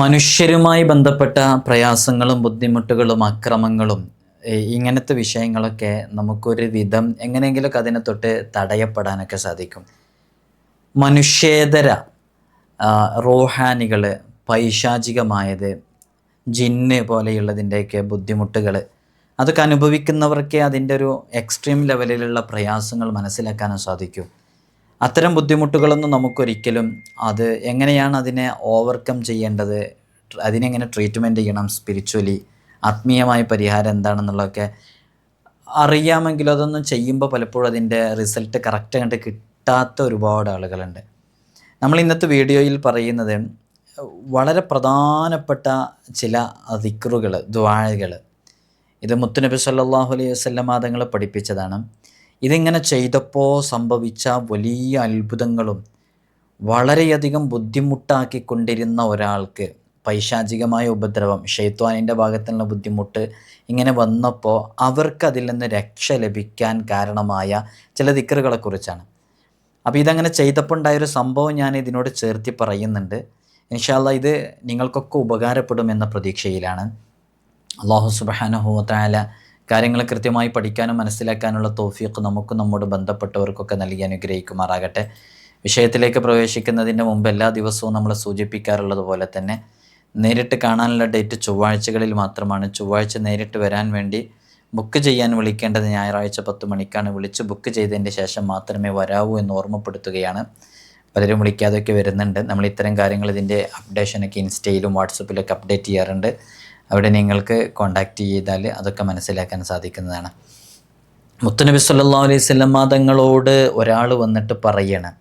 മനുഷ്യരുമായി ബന്ധപ്പെട്ട പ്രയാസങ്ങളും ബുദ്ധിമുട്ടുകളും അക്രമങ്ങളും ഇങ്ങനത്തെ വിഷയങ്ങളൊക്കെ നമുക്കൊരു വിധം എങ്ങനെയെങ്കിലുമൊക്കെ അതിനെ തൊട്ട് തടയപ്പെടാനൊക്കെ സാധിക്കും. മനുഷ്യേതര റോഹാനികൾ പൈശാചികമായത് ജിന്ന് പോലെയുള്ളതിന്റെയൊക്കെ ബുദ്ധിമുട്ടുകൾ അതൊക്കെ അനുഭവിക്കുന്നവർക്കേ അതിന്റെ ഒരു എക്സ്ട്രീം ലെവലിലുള്ള പ്രയാസങ്ങൾ മനസ്സിലാക്കാനും സാധിക്കൂ. അത്തരം ബുദ്ധിമുട്ടുകളൊന്നും നമുക്കൊരിക്കലും അത് എങ്ങനെയാണ് അതിനെ ഓവർകം ചെയ്യേണ്ടത്? അതിനെങ്ങനെ ട്രീറ്റ്മെന്റ് ചെയ്യണം? സ്പിരിച്വലി ആത്മീയമായ പരിഹാരം എന്താണെന്നുള്ളതൊക്കെ അറിയാമെങ്കിലും അതൊന്നും ചെയ്യുമ്പോൾ പലപ്പോഴും അതിന്റെ റിസൾട്ട് കറക്റ്റ് കണ്ട് കിട്ടാത്ത ഒരുപാട് ആളുകളുണ്ട്. നമ്മൾ ഇന്നത്തെ വീഡിയോയിൽ പറയുന്നത് വളരെ പ്രധാനപ്പെട്ട ചില ദിക്റുകൾ ദ്വാഴകൾ ഇത് മുത്തുനബി സല്ലാഹു അലൈഹി വസല്ലം തങ്ങൾ പഠിപ്പിച്ചതാണ്. ഇതിങ്ങനെ ചെയ്തപ്പോൾ സംഭവിച്ച വലിയ അത്ഭുതങ്ങളും വളരെയധികം ബുദ്ധിമുട്ടാക്കിക്കൊണ്ടിരുന്ന ഒരാൾക്ക് പൈശാചികമായ ഉപദ്രവം ഷെയ്ത്വാനിന്റെ ഭാഗത്തുള്ള ബുദ്ധിമുട്ട് ഇങ്ങനെ വന്നപ്പോൾ അവർക്ക് അതിൽ നിന്ന് രക്ഷ ലഭിക്കാൻ കാരണമായ ചില ദിക്കറുകളെ കുറിച്ചാണ് അപ്പോൾ ഇതങ്ങനെ ചെയ്തപ്പോൾ ഉണ്ടായൊരു സംഭവം ഞാൻ ഇതിനോട് ചേർത്തി പറയുന്നുണ്ട്. ഇൻഷാല്ല ഇത് നിങ്ങൾക്കൊക്കെ ഉപകാരപ്പെടുമെന്ന പ്രതീക്ഷയിലാണ്. അള്ളാഹു സുബാനഹുവത്തായ കാര്യങ്ങൾ കൃത്യമായി പഠിക്കാനും മനസ്സിലാക്കാനുള്ള തോഫിയൊക്കെ നമുക്കും നമ്മോട് ബന്ധപ്പെട്ടവർക്കൊക്കെ നൽകി അനുഗ്രഹിക്കുമാറാകട്ടെ. വിഷയത്തിലേക്ക് പ്രവേശിക്കുന്നതിന് മുമ്പ് എല്ലാ ദിവസവും നമ്മൾ സൂചിപ്പിക്കാറുള്ളത് പോലെ തന്നെ നേരിട്ട് കാണാനുള്ള ഡേറ്റ് ചൊവ്വാഴ്ചകളിൽ മാത്രമാണ്. ചൊവ്വാഴ്ച നേരിട്ട് വരാൻ വേണ്ടി ബുക്ക് ചെയ്യാൻ വിളിക്കേണ്ടത് ഞായറാഴ്ച പത്ത് മണിക്കാണ്. വിളിച്ച് ബുക്ക് ചെയ്തതിന്റെ ശേഷം മാത്രമേ വരാവൂ എന്ന് ഓർമ്മപ്പെടുത്തുകയാണ്. പലരും വിളിക്കാതെയൊക്കെ വരുന്നുണ്ട്. നമ്മൾ ഇത്തരം കാര്യങ്ങൾ ഇതിന്റെ അപ്ഡേഷനൊക്കെ ഇൻസ്റ്റയിലും വാട്സപ്പിലൊക്കെ അപ്ഡേറ്റ് ചെയ്യാറുണ്ട്. അവിടെ നിങ്ങൾക്ക് കോണ്ടാക്റ്റ് ചെയ്താൽ അതൊക്കെ മനസ്സിലാക്കാൻ സാധിക്കുന്നതാണ്. മുത്തുനബി സല്ലാ അലൈഹി സ്വല്ലമാതങ്ങളോട് തങ്ങളോട് ഒരാൾ വന്നിട്ട് പറയണം.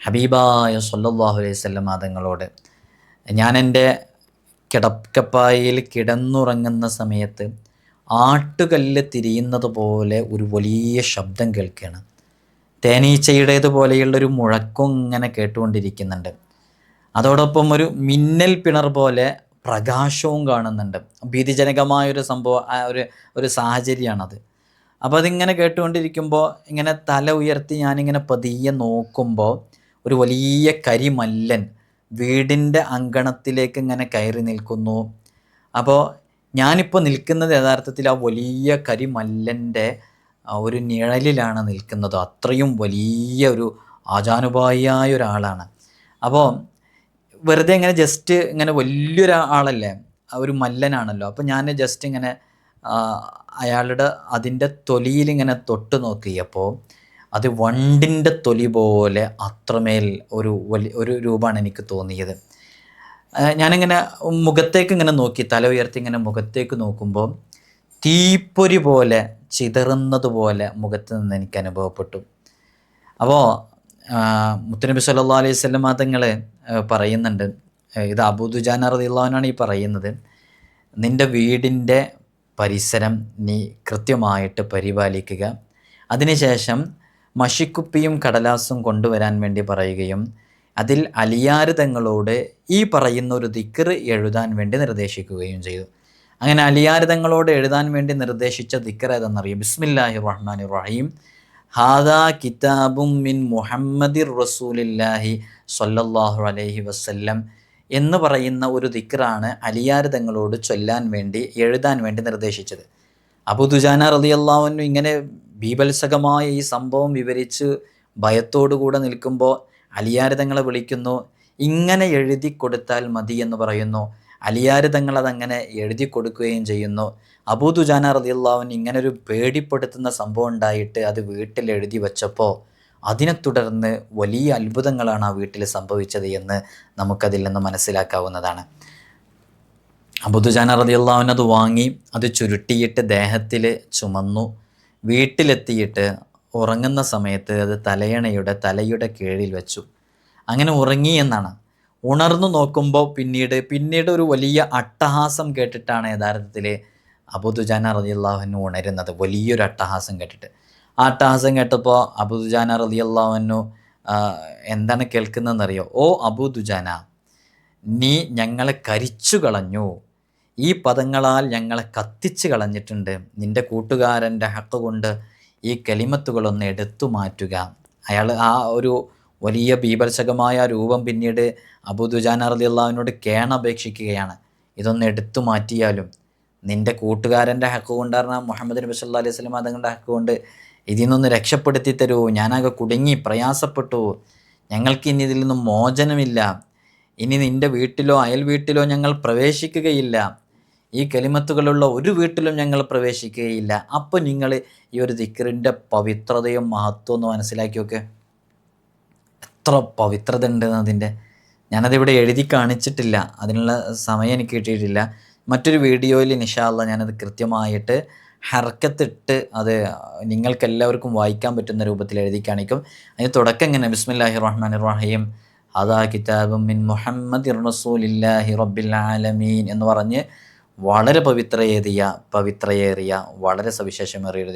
ഹബീബായ സല്ലാഹു അലൈഹി സ്വല്ലമാതങ്ങളോട് തങ്ങളോട് ഞാൻ എന്റെ കിടക്കപ്പായിൽ കിടന്നുറങ്ങുന്ന സമയത്ത് ആട്ടുകല്ല് തിരിയുന്നത് പോലെ ഒരു വലിയ ശബ്ദം കേൾക്കുകയാണ്. തേനീച്ചയുടേതുപോലെയുള്ളൊരു മുഴക്കം ഇങ്ങനെ കേട്ടുകൊണ്ടിരിക്കുന്നുണ്ട്. അതോടൊപ്പം ഒരു മിന്നൽ പിണർ പോലെ പ്രകാശവും കാണുന്നുണ്ട്. ഭീതിജനകമായൊരു സംഭവം ഒരു ഒരു സാഹചര്യമാണത്. അപ്പോൾ അതിങ്ങനെ കേട്ടുകൊണ്ടിരിക്കുമ്പോൾ ഇങ്ങനെ തല ഉയർത്തി ഞാനിങ്ങനെ പതിയെ നോക്കുമ്പോൾ ഒരു വലിയ കരിമല്ലൻ വീടിന്റെ അങ്കണത്തിലേക്ക് ഇങ്ങനെ കയറി നിൽക്കുന്നു. അപ്പോൾ ഞാനിപ്പോൾ നിൽക്കുന്നത് യഥാർത്ഥത്തിൽ ആ വലിയ കരിമല്ലന്റെ ഒരു നിഴലിലാണ് നിൽക്കുന്നത്. അത്രയും വലിയ ഒരു ആചാനുപായിയായ ഒരാളാണ്. അപ്പോൾ വെറുതെ ഇങ്ങനെ ജസ്റ്റ് ഇങ്ങനെ വലിയൊരു ആളല്ലേ ഒരു മല്ലനാണല്ലോ. അപ്പം ഞാൻ ജസ്റ്റ് ഇങ്ങനെ അയാളുടെ അതിന്റെ തൊലിയിൽ ഇങ്ങനെ തൊട്ട് നോക്കിയപ്പോൾ അത് വണ്ടിന്റെ തൊലി പോലെ അത്രമേൽ ഒരു വലിയ ഒരു രൂപമാണ് എനിക്ക് തോന്നിയത്. ഞാനിങ്ങനെ മുഖത്തേക്ക് ഇങ്ങനെ നോക്കി തല ഉയർത്തി ഇങ്ങനെ മുഖത്തേക്ക് നോക്കുമ്പോൾ തീപ്പൊരി പോലെ ചിതറുന്നത് പോലെ മുഖത്ത് നിന്ന് എനിക്ക് അനുഭവപ്പെട്ടു. അപ്പോൾ മുത്തനബി സല്ലാ അലൈഹി സ്വലം തങ്ങൾ പറയുന്നുണ്ട്. ഇത് അബൂദുജാൻ അറിയുള്ളവനാണ് ഈ പറയുന്നത്. നിന്റെ വീടിന്റെ പരിസരം നീ കൃത്യമായിട്ട് പരിപാലിക്കുക. അതിനുശേഷം മഷിക്കുപ്പിയും കടലാസും കൊണ്ടുവരാൻ വേണ്ടി പറയുകയും അതിൽ അലിയാരിതങ്ങളോട് ഈ പറയുന്ന ഒരു ദിക്കർ എഴുതാൻ വേണ്ടി നിർദ്ദേശിക്കുകയും ചെയ്തു. അങ്ങനെ അലിയാരിതങ്ങളോട് എഴുതാൻ വേണ്ടി നിർദ്ദേശിച്ച ദിക്കർ ഏതെന്നറിയും ബിസ്മില്ലാഹി റഹ്മാൻ റഹീം. ഹാദാ കിതാബും മിൻ മുഹമ്മദിർ റസൂലില്ലാഹി സ്വല്ലല്ലാഹു അലൈഹി വസല്ലം എന്ന് പറയുന്ന ഒരു ദിക്റാണ് അലിയാരിതങ്ങളോട് ചൊല്ലാൻ വേണ്ടി എഴുതാൻ വേണ്ടി നിർദ്ദേശിച്ചത്. അബു ദുജാന റളിയല്ലാഹുവിനു ഇങ്ങനെ ബീഭത്സകമായ ഈ സംഭവം വിവരിച്ച് ഭയത്തോടുകൂടെ നിൽക്കുമ്പോൾ അലിയാരിതങ്ങളെ വിളിക്കുന്നു ഇങ്ങനെ എഴുതി കൊടുത്താൽ മതി എന്ന് പറയുന്നു. അലിയാരിതങ്ങൾ അതങ്ങനെ എഴുതി കൊടുക്കുകയും ചെയ്യുന്നു അബൂദുജാന റതിയുള്ളവൻ ഇങ്ങനൊരു പേടിപ്പെടുത്തുന്ന സംഭവം ഉണ്ടായിട്ട് അത് വീട്ടിൽ എഴുതി വച്ചപ്പോൾ അതിനെ തുടർന്ന് വലിയ അത്ഭുതങ്ങളാണ് ആ വീട്ടിൽ സംഭവിച്ചത് എന്ന് നമുക്കതിൽ നിന്ന് മനസ്സിലാക്കാവുന്നതാണ്. അബുദുജാന റതിയുള്ളവൻ അത് വാങ്ങി അത് ചുരുട്ടിയിട്ട് ദേഹത്തിൽ ചുമന്നു. വീട്ടിലെത്തിയിട്ട് ഉറങ്ങുന്ന സമയത്ത് അത് തലയണയുടെ തലയുടെ കീഴിൽ വെച്ചു. അങ്ങനെ ഉറങ്ങി എന്നാണ്. ഉണർന്നു നോക്കുമ്പോൾ പിന്നീട് പിന്നീട് ഒരു വലിയ അട്ടഹാസം കേട്ടിട്ടാണ് യഥാർത്ഥത്തിൽ അബുദുജാന റതിയുള്ളാഹുവിന് ഉണരുന്നത്. വലിയൊരു അട്ടഹാസം കേട്ടിട്ട്. ആ അട്ടഹാസം കേട്ടപ്പോൾ അബുദുജാന റതിയുള്ളാഹുവിനു എന്താണ് കേൾക്കുന്നതെന്നറിയോ? ഓ അബുദുജാന നീ ഞങ്ങളെ കരിച്ചു കളഞ്ഞു. ഈ പദങ്ങളാൽ ഞങ്ങളെ കത്തിച്ചു കളഞ്ഞിട്ടുണ്ട്. നിന്റെ കൂട്ടുകാരന്റെ ഹക്ക് കൊണ്ട് ഈ കലിമത്തുകളൊന്ന് എടുത്തു മാറ്റുക. അയാൾ ആ ഒരു വലിയ ബീഭത്സകമായ രൂപം പിന്നീട് അബുദുജാൻ അള്ളാഹുവിനോട് കേണപേക്ഷിക്കുകയാണ്. ഇതൊന്ന് എടുത്തു മാറ്റിയാലും നിന്റെ കൂട്ടുകാരന്റെ ഹക്ക് കൊണ്ടായിരുന്ന മുഹമ്മദ് നബി സല്ലാ അലൈഹി സ്വലം അതുങ്ങളുടെ ഹക്ക് കൊണ്ട് ഇതിൽ നിന്നൊന്ന് രക്ഷപ്പെടുത്തി തരൂ. ഞാനാകെ കുടുങ്ങി പ്രയാസപ്പെട്ടു. ഞങ്ങൾക്ക് ഇനി ഇതിൽ നിന്നും മോചനമില്ല. ഇനി നിന്റെ വീട്ടിലോ അയൽ വീട്ടിലോ ഞങ്ങൾ പ്രവേശിക്കുകയില്ല. ഈ കലിമത്തുകളുള്ള ഒരു വീട്ടിലും ഞങ്ങൾ പ്രവേശിക്കുകയില്ല. അപ്പോൾ നിങ്ങൾ ഈ ഒരു ദിക്കറിന്റെ പവിത്രതയും മഹത്വവും ഒന്ന് മനസ്സിലാക്കി നോക്ക്. എത്ര പവിത്രത ഉണ്ടെന്ന് അതിന്റെ ഞാനതിവിടെ എഴുതി കാണിച്ചിട്ടില്ല. അതിനുള്ള സമയം എനിക്ക് കിട്ടിയിട്ടില്ല. മറ്റൊരു വീഡിയോയിൽ നിഷാല്ല ഞാനത് കൃത്യമായിട്ട് ഹർക്കത്തിട്ട് അത് നിങ്ങൾക്കെല്ലാവർക്കും വായിക്കാൻ പറ്റുന്ന രൂപത്തിൽ എഴുതി കാണിക്കും. അതിന് തുടക്കം ഇങ്ങനെ ബിസ്മില്ലാഹി റഹ്മാൻ റഹീം അതാ കിതാബും മിൻ മുഹമ്മദ് റസൂലില്ലാഹി റബ്ബിൽ ആലമീൻ എന്ന് പറഞ്ഞ് വളരെ പവിത്രയേറിയ പവിത്രയേറിയ വളരെ സവിശേഷമേറിയ ഒരു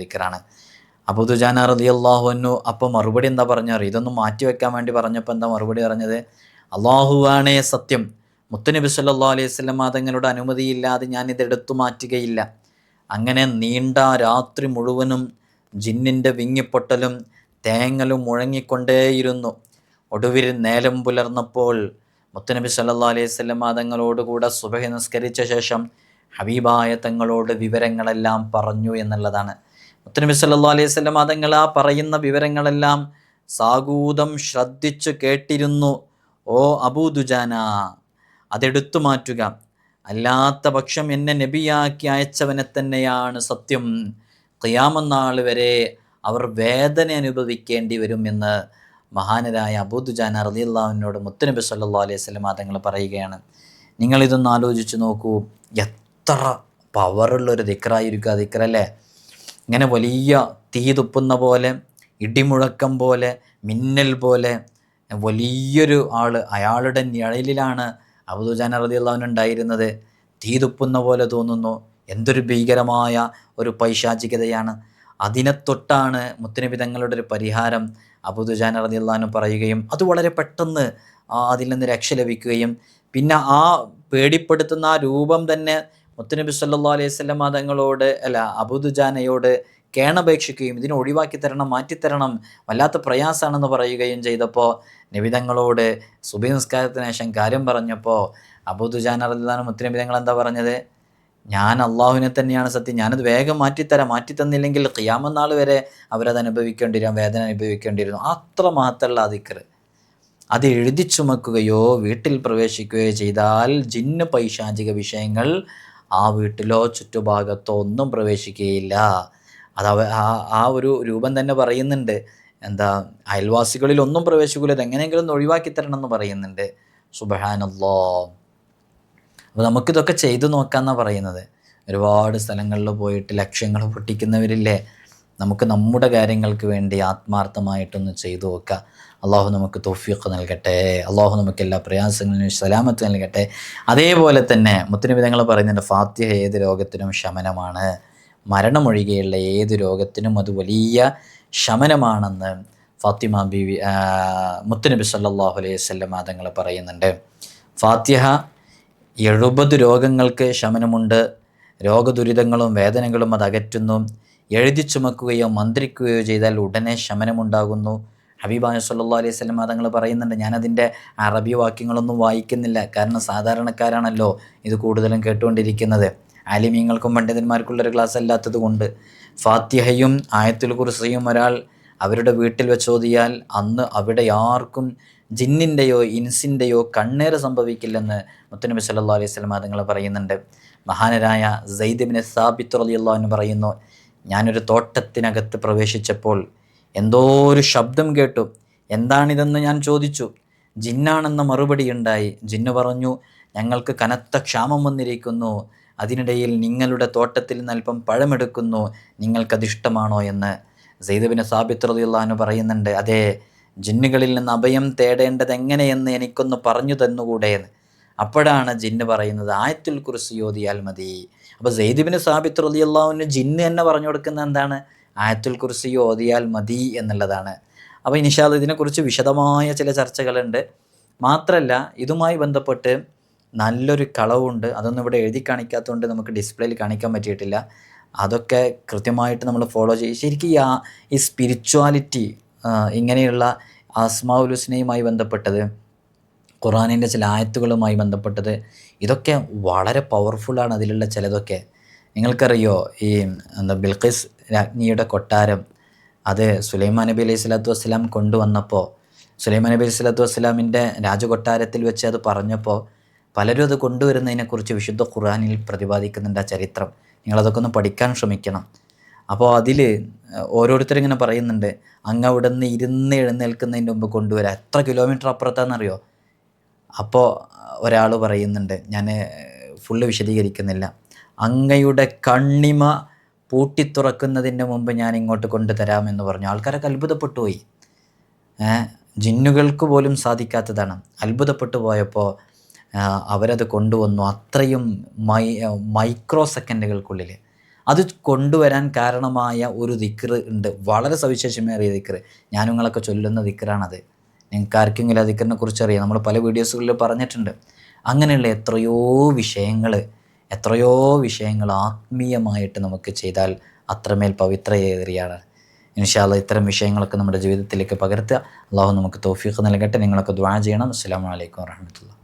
ദിക്കറാണ് അബുദുജാന റതി അന്നു അപ്പോൾ മറുപടി എന്താ പറഞ്ഞാറ്? ഇതൊന്നും മാറ്റി വെക്കാൻ വേണ്ടി പറഞ്ഞപ്പോൾ എന്താ മറുപടി പറഞ്ഞത്? അള്ളാഹുവാണേ സത്യം. മുത്തനബി സല്ലാ അലൈഹി സ്വലം തങ്ങളുടെ അനുമതിയില്ലാതെ ഞാൻ ഇതെടുത്തു മാറ്റുകയില്ല. അങ്ങനെ നീണ്ട രാത്രി മുഴുവനും ജിന്നിന്റെ വിങ്ങിപ്പൊട്ടലും തേങ്ങലും മുഴങ്ങിക്കൊണ്ടേയിരുന്നു. ഒടുവിൽ നേലം പുലർന്നപ്പോൾ മുത്തനബി സല്ലാ അലൈഹി സ്വലം തങ്ങളോടുകൂടെ സുബഹി നിസ്കരിച്ച ശേഷം ഹബീബായ തങ്ങളോട് വിവരങ്ങളെല്ലാം പറഞ്ഞു എന്നുള്ളതാണ്. മുത്തനബി സല്ലാ അലൈഹി സ്വലം തങ്ങൾ ആ പറയുന്ന വിവരങ്ങളെല്ലാം സാഗൂതം ശ്രദ്ധിച്ചു കേട്ടിരുന്നു. ഓ അബൂദുജാന അതെടുത്തു മാറ്റുക. അല്ലാത്ത പക്ഷം എന്നെ നബിയാക്കി അയച്ചവനെ തന്നെയാണ് സത്യം. ഖിയാമന്നാൾ വരെ അവർ വേദന അനുഭവിക്കേണ്ടി വരും എന്ന് മഹാനരായ അബൂദുജാന റലിയുള്ളവനോട് മുത്തനബി സല്ലാ അലൈഹി സ്വലം തങ്ങൾ പറയുകയാണ്. നിങ്ങളിതൊന്ന് ആലോചിച്ച് നോക്കൂ. എത്ര പവറുള്ള ഒരു ദിക്റായിരിക്കും ആ ദിക്റല്ലേ? ഇങ്ങനെ വലിയ തീ തുപ്പുന്ന പോലെ ഇടിമുഴക്കം പോലെ മിന്നൽ പോലെ വലിയൊരു ആൾ അയാളുടെ നിഴലിലാണ് അബുദുജാന റതിയുള്ളവൻ ഉണ്ടായിരുന്നത്. തീ തുപ്പുന്ന പോലെ തോന്നുന്നു. എന്തൊരു ഭീകരമായ ഒരു പൈശാചികതയാണ്. അതിനെ തൊട്ടാണ് മുത്തനബി തങ്ങളുടെ ഒരു പരിഹാരം അബുദുജാൻ റതി അള്ളഹാനു പറയുകയും അത് വളരെ പെട്ടെന്ന് അതിൽ നിന്ന് രക്ഷ ലഭിക്കുകയും പിന്നെ ആ പേടിപ്പെടുത്തുന്ന ആ രൂപം തന്നെ മുത്തനബി സല്ലാ അലൈഹി സ്വലം തങ്ങളോട് അല്ല അബുദുജാനയോട് കേണപേക്ഷിക്കുകയും ഇതിനെ ഒഴിവാക്കി തരണം മാറ്റിത്തരണം വല്ലാത്ത പ്രയാസമാണെന്ന് പറയുകയും ചെയ്തപ്പോൾ നിബിതങ്ങളോട് സുബി നിസ്കാരത്തിന് ശേഷം കാര്യം പറഞ്ഞപ്പോൾ അബുദുജാൻ അറിയാനും മുത്തനബിതങ്ങൾ എന്താ പറഞ്ഞത്? ഞാൻ അള്ളാഹുവിനെ തന്നെയാണ് സത്യം. ഞാനത് വേഗം മാറ്റിത്തരാം. മാറ്റിത്തന്നില്ലെങ്കിൽ ഖിയാമനാൾ വരെ അവരത് അനുഭവിക്കേണ്ടി വരും വേദന അനുഭവിക്കേണ്ടിയിരുന്നു അത്ര മഹത്തുള്ള അതിക്കർ അത് എഴുതി ചുമക്കുകയോ വീട്ടിൽ പ്രവേശിക്കുകയോ ചെയ്താൽ ജിന്ന് പൈശാചിക വിഷയങ്ങൾ ആ വീട്ടിലോ ചുറ്റുഭാഗത്തോ ഒന്നും പ്രവേശിക്കുകയില്ല. അത് ആ ആ ഒരു രൂപം തന്നെ പറയുന്നുണ്ട്. എന്താ അയൽവാസികളിൽ ഒന്നും പ്രവേശിക്കില്ല എങ്ങനെയെങ്കിലും ഒന്ന് ഒഴിവാക്കി തരണം എന്ന് പറയുന്നുണ്ട്. സുബഹാനല്ലോ. അപ്പോൾ നമുക്കിതൊക്കെ ചെയ്തു നോക്കാമെന്നാണ് പറയുന്നത്. ഒരുപാട് സ്ഥലങ്ങളിൽ പോയിട്ട് ലക്ഷ്യങ്ങൾ പൊട്ടിക്കുന്നവരില്ലേ? നമുക്ക് നമ്മുടെ കാര്യങ്ങൾക്ക് വേണ്ടി ആത്മാർത്ഥമായിട്ടൊന്ന് ചെയ്തു നോക്കുക അള്ളാഹു നമുക്ക് തോഫിയൊക്കെ നൽകട്ടെ. അള്ളാഹു നമുക്ക് എല്ലാ പ്രയാസങ്ങളിലും സലാമത്ത് നൽകട്ടെ. അതേപോലെ തന്നെ മുത്തനവിധങ്ങൾ പറയുന്നുണ്ട് ഫാത്തിഹ ഏത് രോഗത്തിനും ശമനമാണ്. മരണമൊഴികെയുള്ള ഏത് രോഗത്തിനും അത് വലിയ ശമനമാണെന്ന് ഫാത്തിമ ബിവി മുത്തുനബി സല്ലാഹു അലൈഹി വല്ലം തങ്ങൾ പറയുന്നുണ്ട്. ഫാത്തിഹ എഴുപത് രോഗങ്ങൾക്ക് ശമനമുണ്ട്. രോഗദുരിതങ്ങളും വേദനകളും അത് അകറ്റുന്നു. എഴുതി ചുമക്കുകയോ മന്ത്രിക്കുകയോ ചെയ്താൽ ഉടനെ ശമനമുണ്ടാകുന്നു. ഹബീബാന സല്ലാ അലൈഹി സ്വലം തങ്ങൾ പറയുന്നുണ്ട് ഞാനതിന്റെ അറബി വാക്യങ്ങളൊന്നും വായിക്കുന്നില്ല. കാരണം സാധാരണക്കാരാണല്ലോ ഇത് കൂടുതലും കേട്ടുകൊണ്ടിരിക്കുന്നത്. ആലിമീങ്ങൾക്കും പണ്ഡിതന്മാർക്കുള്ളൊരു ക്ലാസ് അല്ലാത്തത് കൊണ്ട്. ഫാത്തിഹയും ആയത്തുൽ കുർസയും ഒരാൾ അവരുടെ വീട്ടിൽ വെച്ചോതിയാൽ അന്ന് അവിടെ ആർക്കും ജിന്നിന്റെയോ ഇൻസിന്റെയോ കണ്ണേറ് സംഭവിക്കില്ലെന്ന് മുത്തനബി സല്ലാ അലൈഹി സ്വലം തങ്ങൾ പറയുന്നുണ്ട്. മഹാനരായ സൈദിബിന് സാബിത്ത് എന്ന് പറയുന്നു ഞാനൊരു തോട്ടത്തിനകത്ത് പ്രവേശിച്ചപ്പോൾ എന്തോ ഒരു ശബ്ദം കേട്ടു. എന്താണിതെന്ന് ഞാൻ ചോദിച്ചു. ജിന്നാണെന്ന മറുപടി ഉണ്ടായി. ജിന്ന് പറഞ്ഞു ഞങ്ങൾക്ക് കനത്ത ക്ഷാമം വന്നിരിക്കുന്നു. അതിനിടയിൽ നിങ്ങളുടെ തോട്ടത്തിൽ നിന്ന് അല്പം പഴമെടുക്കുന്നു. നിങ്ങൾക്കതിഷ്ടമാണോ എന്ന്. സെയ്ദബിന് റളിയല്ലാഹു പറയുന്നുണ്ട് അതെ ജിന്നുകളിൽ നിന്ന് അഭയം തേടേണ്ടത് എങ്ങനെയെന്ന് എനിക്കൊന്ന് പറഞ്ഞു തന്നുകൂടെ എന്ന്. അപ്പോഴാണ് ജിന്ന് പറയുന്നത് ആയത്തുൽ കുറിസ് യോതിയാൽ മതി. അപ്പോൾ സെയ്ദിബിന് സാബിത്ത് റലിയല്ലാവിന് ജിന്ന് തന്നെ പറഞ്ഞു കൊടുക്കുന്ന എന്താണ്? ആയത്തുൽ കുറിസ് ഓതിയാൽ മതി എന്നുള്ളതാണ്. അപ്പോൾ ഇനിഷാദ് ഇതിനെക്കുറിച്ച് വിശദമായ ചില ചർച്ചകളുണ്ട്. മാത്രമല്ല ഇതുമായി ബന്ധപ്പെട്ട് നല്ലൊരു കളവുണ്ട്. അതൊന്നും ഇവിടെ എഴുതി കാണിക്കാത്തതുകൊണ്ട് നമുക്ക് ഡിസ്പ്ലേയിൽ കാണിക്കാൻ പറ്റിയിട്ടില്ല. അതൊക്കെ കൃത്യമായിട്ട് നമ്മൾ ഫോളോ ചെയ്യും ശരിക്കും ഈ ആ ഈ സ്പിരിച്വാലിറ്റി ഇങ്ങനെയുള്ള ആസ്മാവുലുസിനെയുമായി ബന്ധപ്പെട്ടത് ഖുറാനിന്റെ ചില ആയത്തുകളുമായി ബന്ധപ്പെട്ടത് ഇതൊക്കെ വളരെ പവർഫുള്ളാണ് അതിലുള്ള ചിലതൊക്കെ നിങ്ങൾക്കറിയോ? ഈ എന്താ ബിൽഖിസ് രാജ്ഞിയുടെ കൊട്ടാരം അത് സുലൈമാൻ നബി അലൈഹി സ്വലാത്തു വസ്സലാം കൊണ്ടുവന്നപ്പോൾ സുലൈമാൻ നബി അലൈഹി സ്വലാത്തു വസ്സലാമിന്റെ രാജകൊട്ടാരത്തിൽ വെച്ച് അത് പറഞ്ഞപ്പോൾ പലരും അത് കൊണ്ടുവരുന്നതിനെക്കുറിച്ച് വിശുദ്ധ ഖുറാനിൽ പ്രതിപാദിക്കുന്നുണ്ട് ആ ചരിത്രം. നിങ്ങളതൊക്കെ ഒന്ന് പഠിക്കാൻ ശ്രമിക്കണം. അപ്പോൾ അതിൽ ഓരോരുത്തരിങ്ങനെ പറയുന്നുണ്ട് അങ്ങ് അവിടെ നിന്ന് ഇരുന്ന് എഴുന്നേൽക്കുന്നതിന്റെ മുമ്പ് കൊണ്ടുവരാം. എത്ര കിലോമീറ്റർ അപ്പുറത്താണെന്നറിയോ? അപ്പോൾ ഒരാൾ പറയുന്നുണ്ട് ഞാൻ ഫുള്ള് വിശദീകരിക്കുന്നില്ല. അങ്ങയുടെ കണ്ണിമ പൂട്ടി പൂട്ടിത്തുറക്കുന്നതിന്റെ മുമ്പ് ഞാൻ ഇങ്ങോട്ട് കൊണ്ടുതരാമെന്ന് പറഞ്ഞു. ആൾക്കാരൊക്കെ അത്ഭുതപ്പെട്ടു പോയി ജിന്നുകൾക്ക് പോലും സാധിക്കാത്തതാണ്. അത്ഭുതപ്പെട്ടു പോയപ്പോൾ അവരത് കൊണ്ടുവന്നു അത്രയും മൈ മൈക്രോ സെക്കൻഡുകൾക്കുള്ളിൽ അത് കൊണ്ടുവരാൻ കാരണമായ ഒരു ദിക്ർ ഉണ്ട്. വളരെ സവിശേഷമേറിയ ദിക്ർ ഞാൻ നിങ്ങളൊക്കെ ചൊല്ലുന്ന ദിക്റാണത്. നിങ്ങൾക്ക് ആർക്കെങ്കിലും കുറിച്ച് അറിയാം നമ്മൾ പല വീഡിയോസുകളിൽ പറഞ്ഞിട്ടുണ്ട്. അങ്ങനെയുള്ള എത്രയോ വിഷയങ്ങൾ എത്രയോ വിഷയങ്ങൾ ആത്മീയമായിട്ട് നമുക്ക് ചെയ്താൽ അത്രമേൽ പവിത്രയേറിയാണ്. ഇൻഷാല്ല ഇത്തരം വിഷയങ്ങളൊക്കെ നമ്മുടെ ജീവിതത്തിലേക്ക് പകർത്തുക. അള്ളാഹു നമുക്ക് തോഫീഖ് നൽകട്ടെ. നിങ്ങളൊക്കെ ദ്വാ ചെയ്യണം. അസ്സാം വലൈക്കും വാഹമത്തുള്ള